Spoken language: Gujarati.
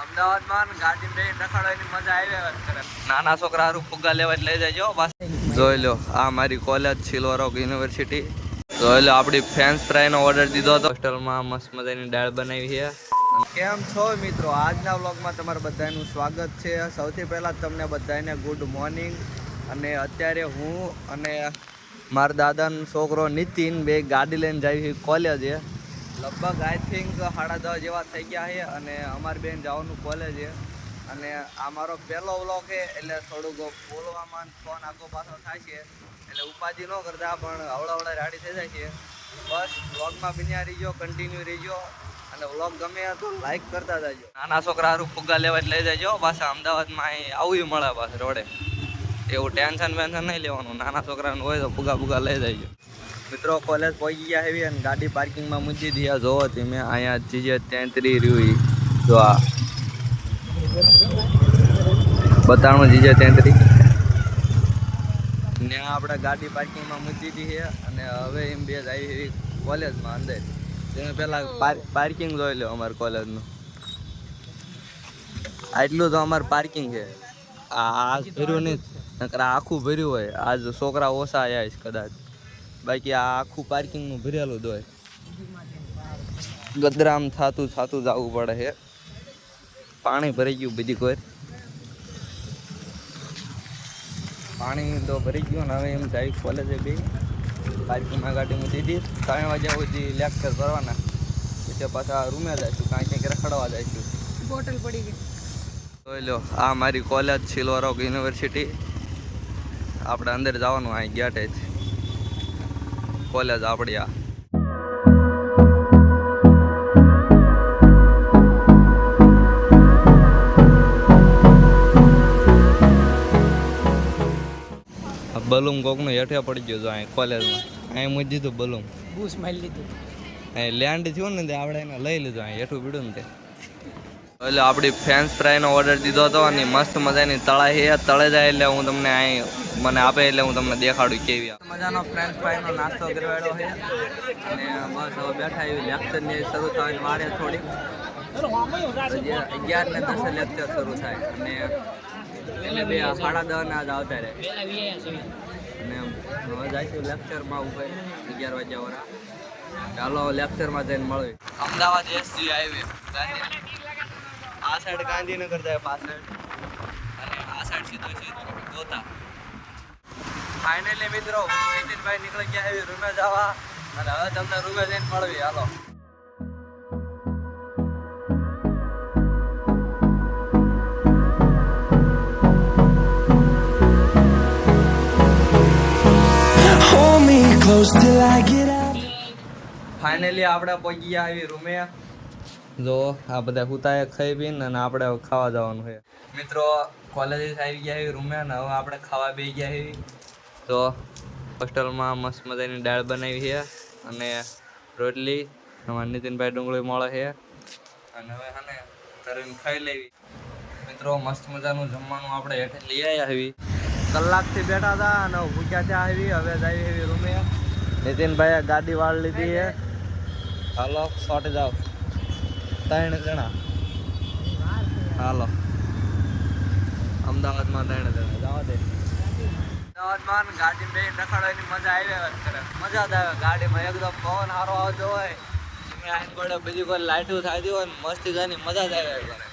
અમદાવાદમાં ગાડી બે નખાડવાની મજા આવી કરે. નાના છોકરા હારું ફુગ્ગા લેવા લઈ જજો પાછા જોઈ લો આ મારી કોલેજ સિલ્વર યુનિવર્સિટી જોઈ લો આપણી ફેન્સ ફ્રાઈનો ઓર્ડર દીધો હતો. હોસ્ટેલમાં મસ્ત મજાની દાળ બનાવી છે. કેમ છો મિત્રો? આજના વ્લોગમાં તમારું બધાનું સ્વાગત છે. સૌથી પહેલાં તમને બધાને ગુડ મોર્નિંગ અને અત્યારે હું અને મારા દાદાનો છોકરો નીતિન બે ગાડી લઈને જાય કોલેજે લગભગ આઈ થિંક સાડા દસ જેવા થઈ ગયા છે અને અમારી બેન જવાનું કોલેજ છે. અને આ મારો પહેલો વ્લોગ છે, એટલે થોડુંક બોલવામાં ફોન આગો પાછો થાય છે. એટલે ઉપાધિ ન કરતા, પણ હવળા રાડી થઈ જાય છે. બસ વ્લોગમાં બન્યા રહીજો કન્ટિન્યુ રહીજો. અને વ્લોગ ગમે તો લાઈક કરતા જજો. નાના છોકરા હારું ફુગ્ગા લેવા લઈ જજો. પાછા અમદાવાદમાં અહીં આવું મળે પાછું રોડે. એવું ટેન્શન વેન્શન નહીં લેવાનું. નાના છોકરાને હોય તો ફુગ્ગા ફુગ્ગા લઈ જજો. મિત્રો કોલેજ પહોંચી ગયા હેવી અને ગાડી પાર્કિંગમાં મૂકી દીધા. જોવો તમે, અહીંયા ચીજે તેત્રી રહ્યું જો આ. બતાણું જીજે તેત્રી. ને આપણે ગાડી પાર્કિંગમાં મૂકી દીધી છે અને હવે એમ બે જ આવી હેવી કોલેજમાં અંદર. તેને પહેલાં પાર્કિંગ જોઈ લો અમારી કોલેજનું આટલું તો અમારું પાર્કિંગ છે આ ભર્યું નહીં. નકર આખું ભર્યું હોય. આજ છોકરા ઓછા આવ્યા છે કદાચ. બાકી આ આખું પાર્કિંગનું ભરેલું જ હોય. ગદરામ થાતું થાતું જવું પડે છે. પાણી ભરાઈ ગયું બધી કોઈ. પાણી તો ભરી ગયું ને હવે એમ જાય કોલેજે બે. પાર્કિંગમાં ગાડી મૂકી દીધી ત્રણ વાગ્યા સુધી લેક્ચર કરવાના પછી પાછા રૂમે જઈશું. કાંઈ ક્યાંક રખડવા જઈશું. બોટલ પડી ગઈ. જોઈ લો આ મારી કોલેજ સિલ્વર યુનિવર્સિટી આપણે અંદર જવાનું અહીં ગેટે જ કોલેજ આપણી આ કોક બલૂમ કોકનું હેઠે પડી ગયું જો અહીં કોલેજમાં. અહીં મૂકી દીધું બલૂમ બૂસ મારી લીધું. અહીં લેન્ડ થયું ને તે આપણે એને લઈ લીધું અહીં હેઠું પીડ્યું ને તે. એટલે આપણી ફ્રેન્ચ ફ્રાઈનો ઓર્ડર દીધો હતો અને મસ્ત મજાની તળાઈ છે. તળે જાય એટલે હું તમને અહીં મને આપે એટલે હું તમને દેખાડું કેવી મજાનો ફ્રેન્ચ ફ્રાઈનો નાસ્તો કરવાડો છે. અને બસ હવે બેઠા એવી લેક્ચરની શરૂ થવાની વારે થોડી અગિયાર ને દસે લેક્ચર શરૂ થાય. અને એટલે બે સાડા દસ ના જ આવતા રહે. અને હવે જઈશું લેક્ચરમાં ઉપર અગિયાર વાગ્યા વાળા ચાલો લેક્ચરમાં જઈને મળવી અમદાવાદ એસજી હાઈવે આ સાઈડ ગાંધીનગર જાય પાછળ. અને આ સાઈડ સીધો છે ગોતા ફાઇનલી મિત્રો નીતિનભાઈ નીકળી ગયા એવી રૂમે જવા અને હવે તમને રૂમે જઈને મળવી હાલો. ફાઇનલી આપણે પહોંચી ગયા આવી રૂમે. જો આ બધા હુતાએ ખાઈ પીને અને આપણે ખાવા જવાનું છે. મિત્રો કોલેજ આવી ગયા એવી રૂમે અને હવે આપણે ખાવા બેસી ગયા છે. તો હોસ્ટેલમાં મસ્ત મજાની દાળ બનાવી છે અને રોટલી, અમારા નીતિનભાઈ ડુંગળી મળે છે. અને હવે હને કરીને ખાઈ લેવી. મિત્રો, મસ્ત મજાનું જમવાનું આપણે હેઠે લઈ આવ્યા આવી કલાકથી બેઠા હતા અને ભૂખ્યા ત્યાં આવી હવે જ એવી રૂમે. નીતિનભાઈએ ગાડી વાળ લીધી છે. હાલો શોર્ટ જાઓ ત્રણ જણા. હાલો. અમદાવાદમાં ત્રણ જણા. જવા દે. અમદાવાદમાં ગાડી બે નખાડવાની મજા આવી વાત કરે મજા જ આવે. ગાડીમાં એકદમ પવન સારો આવતો હોય. આઈને બીજી કોઈ લાઈટું થતી હોય મસ્તી જવાની મજા જ આવે કરે